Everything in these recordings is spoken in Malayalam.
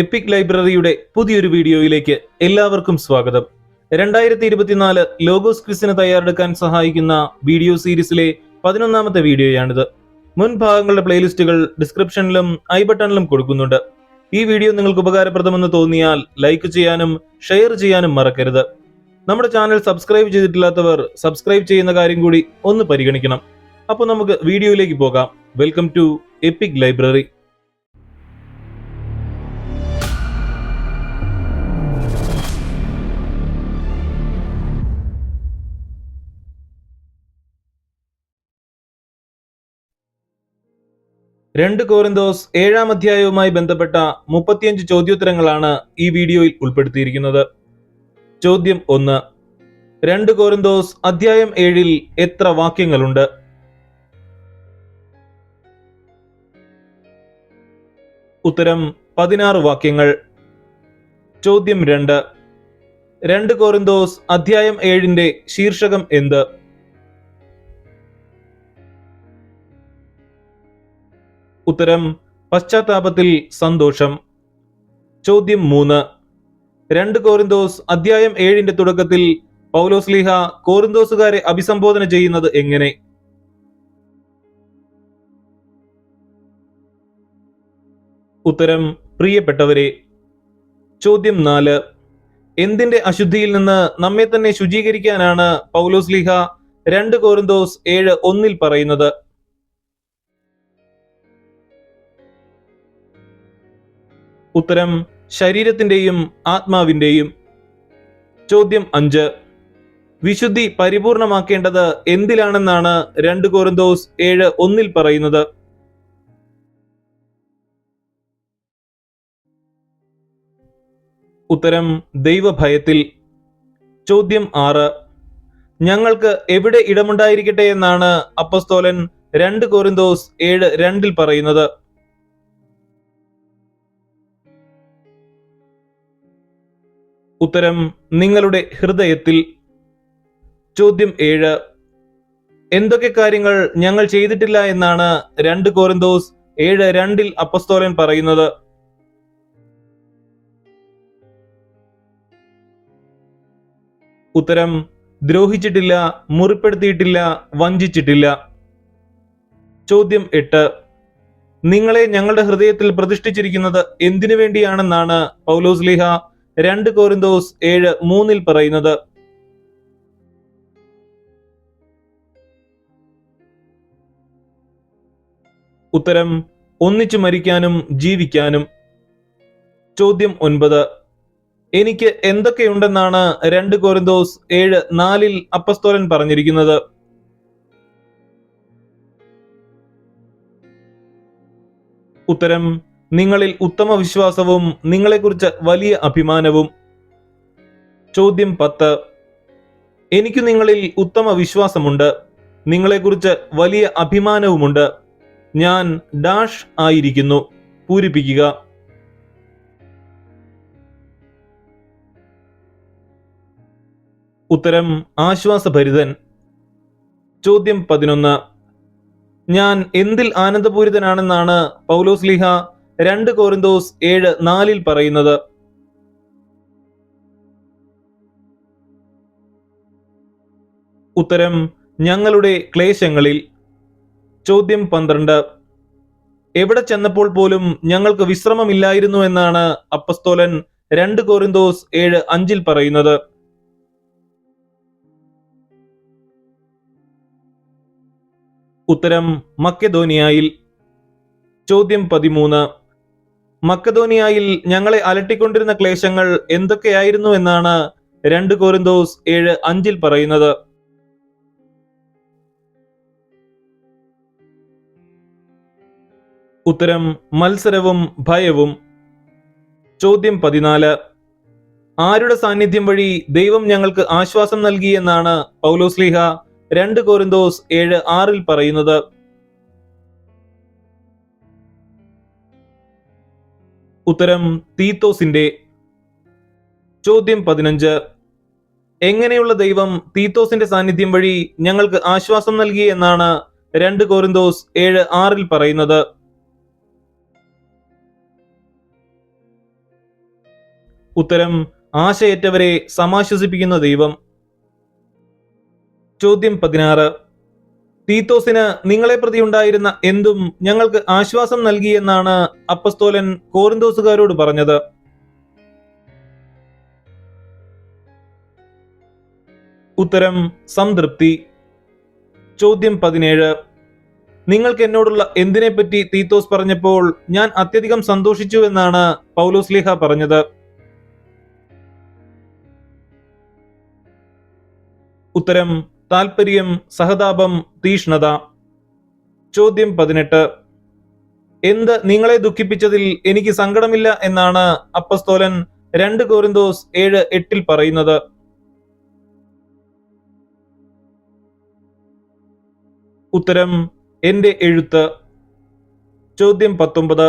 എപ്പിക് ലൈബ്രറിയുടെ പുതിയൊരു വീഡിയോയിലേക്ക് എല്ലാവർക്കും സ്വാഗതം. രണ്ടായിരത്തി ഇരുപത്തിനാല് ലോഗോസ് ക്വിസിന് തയ്യാറെടുക്കാൻ സഹായിക്കുന്ന വീഡിയോ സീരീസിലെ പതിനൊന്നാമത്തെ വീഡിയോയാണിത്. മുൻ ഭാഗങ്ങളുടെ പ്ലേലിസ്റ്റുകൾ ഡിസ്ക്രിപ്ഷനിലും ഐ ബട്ടണിലും കൊടുക്കുന്നുണ്ട്. ഈ വീഡിയോ നിങ്ങൾക്ക് ഉപകാരപ്രദമെന്ന് തോന്നിയാൽ ലൈക്ക് ചെയ്യാനും ഷെയർ ചെയ്യാനും മറക്കരുത്. നമ്മുടെ ചാനൽ സബ്സ്ക്രൈബ് ചെയ്തിട്ടില്ലാത്തവർ സബ്സ്ക്രൈബ് ചെയ്യുന്ന കാര്യം കൂടി ഒന്ന് പരിഗണിക്കണം. അപ്പോൾ നമുക്ക് വീഡിയോയിലേക്ക് പോകാം. വെൽക്കം ടു എപ്പിക് ലൈബ്രറി രണ്ട് കോറിന്തോസ് ഏഴാം അധ്യായവുമായി ബന്ധപ്പെട്ട മുപ്പത്തിയഞ്ച് ചോദ്യോത്തരങ്ങളാണ് ഈ വീഡിയോയിൽ ഉൾപ്പെടുത്തിയിരിക്കുന്നത്. ചോദ്യം ഒന്ന് രണ്ട് കോറിന്തോസ് അധ്യായം ഏഴിൽ എത്ര വാക്യങ്ങളുണ്ട്? ഉത്തരം പതിനാറ് വാക്യങ്ങൾ. ചോദ്യം രണ്ട് രണ്ട് കോറിന്തോസ് അധ്യായം ഏഴിന്റെ ശീർഷകം എന്ത്? ഉത്തരം പശ്ചാത്താപത്തിൽ സന്തോഷം. ചോദ്യം മൂന്ന്. രണ്ട് കോറിന്തോസ് അധ്യായം ഏഴിന്റെ തുടക്കത്തിൽ പൗലോസ് ലീഹ കോറിന്തോസുകാരെ അഭിസംബോധന ചെയ്യുന്നത് എങ്ങനെ? ഉത്തരം പ്രിയപ്പെട്ടവരെ ചോദ്യം നാല്. എന്തിന്റെ അശുദ്ധിയിൽ നിന്ന് നമ്മെ തന്നെ ശുചീകരിക്കാനാണ് പൗലോസ് ലീഹ രണ്ട് കോറിന്തോസ് ഏഴ് ഒന്നിൽ പറയുന്നത്? ഉത്തരം ശരീരത്തിന്റെയും ആത്മാവിന്റെയും. ചോദ്യം അഞ്ച്. വിശുദ്ധി പരിപൂർണമാക്കേണ്ടത് എന്തിലാണെന്നാണ് രണ്ട് കോറിന്തോസ് ഏഴ് ഒന്നിൽ പറയുന്നത്. ഉത്തരം ദൈവഭയത്തിൽ. ചോദ്യം ആറ്. ഞങ്ങൾക്ക് എവിടെ ഇടമുണ്ടായിരിക്കട്ടെ എന്നാണ് അപ്പസ്തോലൻ രണ്ട് കോറിന്തോസ് ഏഴ് രണ്ടിൽ പറയുന്നത്. ഉത്തരം നിങ്ങളുടെ ഹൃദയത്തിൽ. ചോദ്യം ഏഴ്. എന്തൊക്കെ കാര്യങ്ങൾ ഞങ്ങൾ ചെയ്തിട്ടില്ല എന്നാണ് രണ്ട് കോറിന്തോസ് ഏഴ് രണ്ടിൽ അപ്പസ്തോലൻ പറയുന്നത്. ഉത്തരം ദ്രോഹിച്ചിട്ടില്ല മുറിപ്പെടുത്തിയിട്ടില്ല വഞ്ചിച്ചിട്ടില്ല. ചോദ്യം എട്ട്. നിങ്ങളെ ഞങ്ങളുടെ ഹൃദയത്തിൽ പ്രതിഷ്ഠിച്ചിരിക്കുന്നത് എന്തിനു വേണ്ടിയാണെന്നാണ് പൗലോസ് ലിഹ രണ്ട് കോറിന്തോസ് ഏഴ് മൂന്നിൽ പറയുന്നത് ഉത്തരം ഒന്നിച്ചു മരിക്കാനും ജീവിക്കാനും. ചോദ്യം ഒൻപത് എനിക്ക് എന്തൊക്കെയുണ്ടെന്നാണ് രണ്ട് കോറിന്തോസ് ഏഴ് നാലിൽ അപ്പസ്തോലൻ പറഞ്ഞിരിക്കുന്നത്? ഉത്തരം നിങ്ങളിൽ ഉത്തമ വിശ്വാസവും നിങ്ങളെക്കുറിച്ച് വലിയ അഭിമാനവും. ചോദ്യം പത്ത്. എനിക്ക് നിങ്ങളിൽ ഉത്തമ വിശ്വാസമുണ്ട് നിങ്ങളെക്കുറിച്ച് വലിയ അഭിമാനവുമുണ്ട്. ഞാൻ ഡാഷ് ആയിരിക്കുന്നു. പൂരിപ്പിക്കുക. ഉത്തരം ആശ്വാസഭരിതൻ. ചോദ്യം പതിനൊന്ന്. ഞാൻ എന്തിൽ ആനന്ദപൂരിതനാണെന്നാണ് പൗലോസ് ലിഹ രണ്ട് കോറിന്തോസ് ഏഴ് നാലിൽ പറയുന്നത് ഉത്തരം ഞങ്ങളുടെ ക്ലേശങ്ങളിൽ ചോദ്യം പന്ത്രണ്ട് എവിടെ ചെന്നപ്പോൾ പോലും ഞങ്ങൾക്ക് വിശ്രമമില്ലായിരുന്നു എന്നാണ് അപ്പസ്തോലൻ രണ്ട് കോറിന്തോസ് ഏഴ് അഞ്ചിൽ പറയുന്നത്. ഉത്തരം മക്കെദോനിയായിൽ ചോദ്യം പതിമൂന്ന് മക്കധോനിയായിൽ ഞങ്ങളെ അലട്ടിക്കൊണ്ടിരുന്ന ക്ലേശങ്ങൾ എന്തൊക്കെയായിരുന്നു എന്നാണ് രണ്ട് കോരിന്തോസ് ഏഴ് അഞ്ചിൽ പറയുന്നത്. ഉത്തരം മത്സരവും ഭയവും. ചോദ്യം പതിനാല്. ആരുടെ സാന്നിധ്യം വഴി ദൈവം ഞങ്ങൾക്ക് ആശ്വാസം നൽകി എന്നാണ് പൗലോസ്ലിഹ രണ്ട് കോരിന്തോസ് ഏഴ് ആറിൽ പറയുന്നത്. ഉത്തരം തീത്തോസിന്റെ ചോദ്യം പതിനഞ്ച്. എങ്ങനെയുള്ള ദൈവം തീത്തോസിന്റെ സാന്നിധ്യം വഴി ഞങ്ങൾക്ക് ആശ്വാസം നൽകി എന്നാണ് രണ്ട് കോരിന്തോസ് ഏഴ് ആറിൽ പറയുന്നത്. ഉത്തരം ആശയറ്റവരെ സമാശ്വസിപ്പിക്കുന്ന ദൈവം. ചോദ്യം പതിനാറ്. തീത്തോസിന് നിങ്ങളെ പ്രതി ഉണ്ടായിരുന്ന എന്തും ഞങ്ങൾക്ക് ആശ്വാസം നൽകിയെന്നാണ് അപ്പസ്തോലൻ കോറിന്തോസുകാരോട് പറഞ്ഞത്. ഉത്തരം സംതൃപ്തി. ചോദ്യം പതിനേഴ്. നിങ്ങൾക്ക് എന്നോടുള്ള എന്തിനെപ്പറ്റി തീത്തോസ് പറഞ്ഞപ്പോൾ ഞാൻ അത്യധികം സന്തോഷിച്ചു എന്നാണ് പൗലോസ്ലിഹ പറഞ്ഞത്. ഉത്തരം താൽപര്യം സഹതാപം തീഷ്ണത. ചോദ്യം പതിനെട്ട്. എന്ത് നിങ്ങളെ ദുഃഖിപ്പിച്ചതിൽ എനിക്ക് സങ്കടമില്ല എന്നാണ് അപ്പസ്തോലൻ രണ്ട് കോരിന്തോസ് ഏഴ് എട്ടിൽ പറയുന്നത്. ഉത്തരം എന്റെ എഴുത്ത്. ചോദ്യം പത്തൊമ്പത്.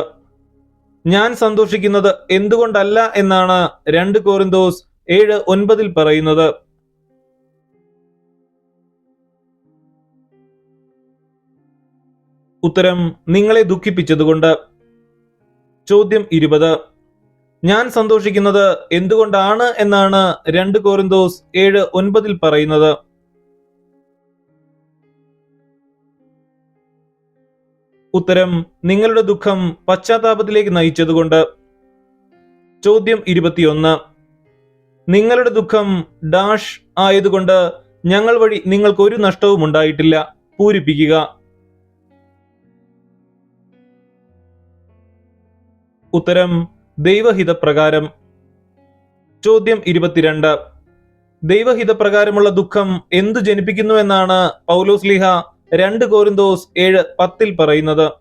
ഞാൻ സന്തോഷിക്കുന്നത് എന്തുകൊണ്ടല്ല എന്നാണ് രണ്ട് കോറിന്തോസ് ഏഴ് ഒൻപതിൽ പറയുന്നത്. ഉത്തരം നിങ്ങളെ ദുഃഖിപ്പിച്ചതുകൊണ്ട്. ചോദ്യം ഇരുപത്. ഞാൻ സന്തോഷിക്കുന്നത് എന്തുകൊണ്ടാണ് എന്നാണ് രണ്ട് കോറിന്തോസ് ഏഴ് ഒൻപതിൽ പറയുന്നത്. ഉത്തരം നിങ്ങളുടെ ദുഃഖം പശ്ചാത്താപത്തിലേക്ക് നയിച്ചതുകൊണ്ട്. ചോദ്യം ഇരുപത്തിയൊന്ന്. നിങ്ങളുടെ ദുഃഖം ഡാഷ് ആയതുകൊണ്ട് ഞങ്ങൾ വഴി നിങ്ങൾക്ക് ഒരു നഷ്ടവും ഉണ്ടായിട്ടില്ല പൂരിപ്പിക്കുക. ഉത്തരം ദൈവഹിതപ്രകാരം. ചോദ്യം ഇരുപത്തിരണ്ട്. ദൈവഹിതപ്രകാരമുള്ള ദുഃഖം എന്തു ജനിപ്പിക്കുന്നു എന്നാണ് പൗലോസ്ലിഹ രണ്ട് കോരിന്തോസ് ഏഴ് പത്തിൽ പറയുന്നത്.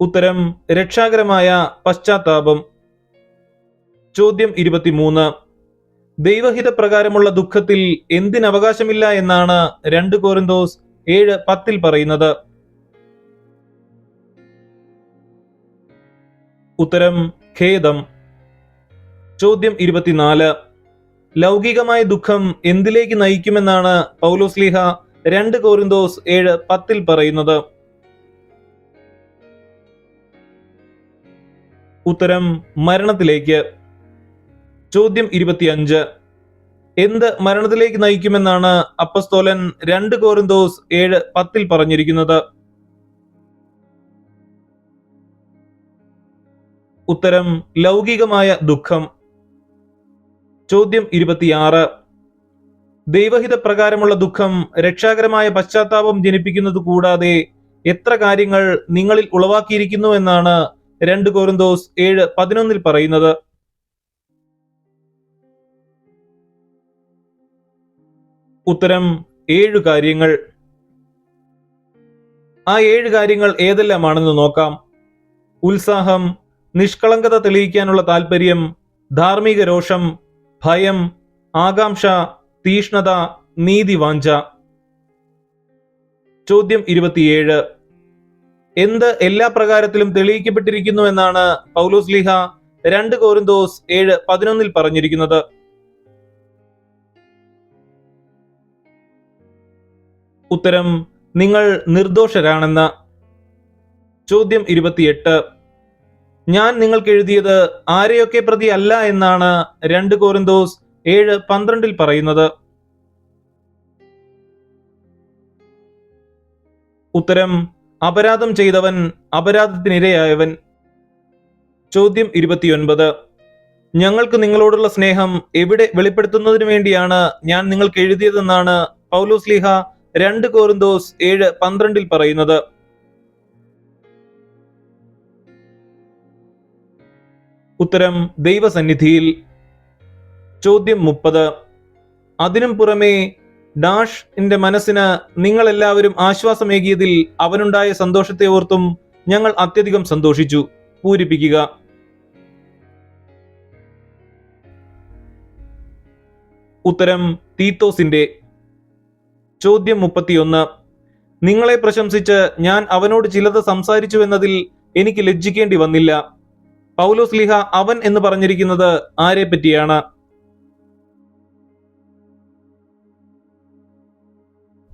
ഉത്തരം രക്ഷാകരമായ പശ്ചാത്താപം. ചോദ്യം ഇരുപത്തിമൂന്ന്. ദൈവഹിതപ്രകാരമുള്ള ദുഃഖത്തിൽ എന്തിനവകാശമില്ല എന്നാണ് രണ്ട് കോരിന്തോസ് ഏഴ് പത്തിൽ പറയുന്നത്. ഉത്തരം ഖേദം. ചോദ്യം ഇരുപത്തിനാല്. ലൗകികമായ ദുഃഖം എന്തിലേക്ക് നയിക്കുമെന്നാണ് പൗലോസ്ലിഹ രണ്ട് കോരിന്തോസ് ഏഴ് പത്തിൽ പറയുന്നത്. ഉത്തരം മരണത്തിലേക്ക്. ചോദ്യം ഇരുപത്തിയഞ്ച്. എന്ത് മരണത്തിലേക്ക് നയിക്കുമെന്നാണ് അപ്പസ്തോലൻ രണ്ട് കോരിന്തോസ് ഏഴ് പത്തിൽ പറഞ്ഞിരിക്കുന്നത്. ഉത്തരം ലൗകികമായ ദുഃഖം. ചോദ്യം ഇരുപത്തിയാറ്. ദൈവഹിത പ്രകാരമുള്ള ദുഃഖം രക്ഷാകരമായ പശ്ചാത്താപം ജനിപ്പിക്കുന്നത് കൂടാതെ എത്ര കാര്യങ്ങൾ നിങ്ങളിൽ ഉളവാക്കിയിരിക്കുന്നു എന്നാണ് രണ്ട് കോരന്തോസ് ഏഴ് പതിനൊന്നിൽ പറയുന്നത്. ഉത്തരം ഏഴ് കാര്യങ്ങൾ. ആ ഏഴ് കാര്യങ്ങൾ ഏതെല്ലാമാണെന്ന് നോക്കാം. ഉത്സാഹം നിഷ്കളങ്കത തെളിയിക്കാനുള്ള താല്പര്യം ധാർമ്മിക രോഷം ഭയം ആകാംക്ഷ തീഷ്ണത നീതിവാഞ്ച ചോദ്യം ഇരുപത്തിയേഴ്. എന്ത് എല്ലാ പ്രകാരത്തിലും തെളിയിക്കപ്പെട്ടിരിക്കുന്നു എന്നാണ് പൗലോസ് ലിഹ രണ്ട് കോരിന്തോസ് ഏഴ് പതിനൊന്നിൽ പറഞ്ഞിരിക്കുന്നത്. ഉത്തരം നിങ്ങൾ നിർദോഷരാണെന്ന. ചോദ്യം ഇരുപത്തിയെട്ട്. ഞാൻ നിങ്ങൾക്ക് എഴുതിയത് ആരെയൊക്കെ പ്രതി അല്ല എന്നാണ് രണ്ട് കോരിന്തോസ് ഏഴ് പന്ത്രണ്ടിൽ പറയുന്നത്. ഉത്തരം അപരാധം ചെയ്തവൻ അപരാധത്തിനിരയായവൻ. ചോദ്യം ഇരുപത്തിയൊൻപത്. ഞങ്ങൾക്ക് നിങ്ങളോടുള്ള സ്നേഹം എവിടെ വെളിപ്പെടുത്തുന്നതിന് വേണ്ടിയാണ് ഞാൻ നിങ്ങൾക്ക് എഴുതിയതെന്നാണ് പൗലോസ് ലീഹ രണ്ട് കോറിന്തോസ് ഏഴ് പന്ത്രണ്ടിൽ പറയുന്നത്. ഉത്തരം ദൈവസന്നിധിയിൽ. ചോദ്യം മുപ്പത്. അതിനും പുറമേ ഡാഷ് എന്റെ മനസ്സിന് നിങ്ങൾ എല്ലാവരും ആശ്വാസമേകിയതിൽ അവനുണ്ടായ സന്തോഷത്തെ ഓർത്തും ഞങ്ങൾ അത്യധികം സന്തോഷിച്ചു. പൂരിപ്പിക്കുക. ഉത്തരം തീത്തോസിന്റെ. ചോദ്യം മുപ്പത്തിയൊന്ന്. നിങ്ങളെ പ്രശംസിച്ച് ഞാൻ അവനോട് ചിലത് സംസാരിച്ചു എന്നതിൽ എനിക്ക് ലജ്ജിക്കേണ്ടി വന്നില്ല. പൗലോസ് ലിഹ അവൻ എന്ന് പറഞ്ഞിരിക്കുന്നത് ആരെ പറ്റിയാണ്?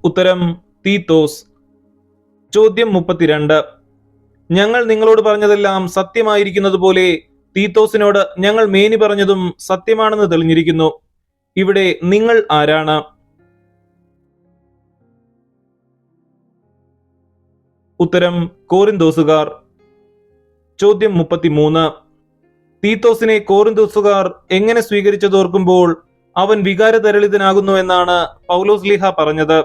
ഉത്തരം തീത്തോസ്. ചോദ്യം മുപ്പത്തിരണ്ട്. ഞങ്ങൾ നിങ്ങളോട് പറഞ്ഞതെല്ലാം സത്യമായിരിക്കുന്നത് പോലെ തീത്തോസിനോട് ഞങ്ങൾ മേനി പറഞ്ഞതും സത്യമാണെന്ന് തെളിഞ്ഞിരിക്കുന്നു. ഇവിടെ നിങ്ങൾ ആരാണ്? ഉത്തരം കോറിന്തോസുകാർ ചോദ്യം മുപ്പത്തിമൂന്ന്. തീത്തോസിനെ കോറിന്തോസുകാർ എങ്ങനെ സ്വീകരിച്ചതോർക്കുമ്പോൾ അവൻ വികാരതരളിതനാകുന്നു എന്നാണ് പൗലോസ് ലിഹ പറഞ്ഞത്.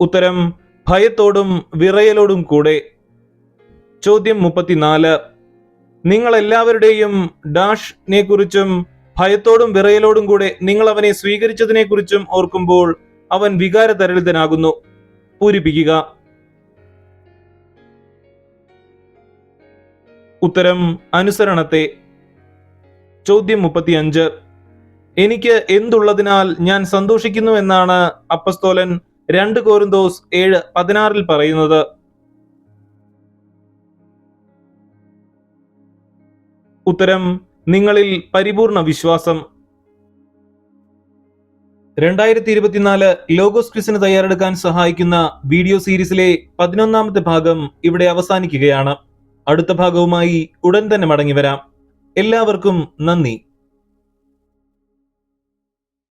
ഉത്തരം ഭയത്തോടും വിറയലോടും കൂടെ. ചോദ്യം മുപ്പത്തിനാല്. നിങ്ങൾ എല്ലാവരുടെയും ഡാഷിനെ കുറിച്ചും ഭയത്തോടും വിറയലോടും കൂടെ നിങ്ങൾ അവനെ സ്വീകരിച്ചതിനെ കുറിച്ചും ഓർക്കുമ്പോൾ അവൻ വികാരതരളിതനാകുന്നു. പൂരിപ്പിക്കുക. ഉത്തരം അനുസരണത്തെ. ചോദ്യം മുപ്പത്തിയഞ്ച്. എനിക്ക് എന്തുള്ളതിനാൽ ഞാൻ സന്തോഷിക്കുന്നു എന്നാണ് അപ്പസ്തോലൻ രണ്ട് കോരിന്തോസ് ഏഴ് പതിനാറിൽ പറയുന്നത്. ഉത്തരം നിങ്ങളിൽ പരിപൂർണ വിശ്വാസം. രണ്ടായിരത്തി ഇരുപത്തിനാല് ലോഗോസ് ക്വിസിന് തയ്യാറെടുക്കാൻ സഹായിക്കുന്ന വീഡിയോ സീരീസിലെ പതിനൊന്നാമത്തെ ഭാഗം ഇവിടെ അവസാനിക്കുകയാണ്. അടുത്ത ഭാഗവുമായി ഉടൻ തന്നെ മടങ്ങി വരാം. എല്ലാവർക്കും നന്ദി.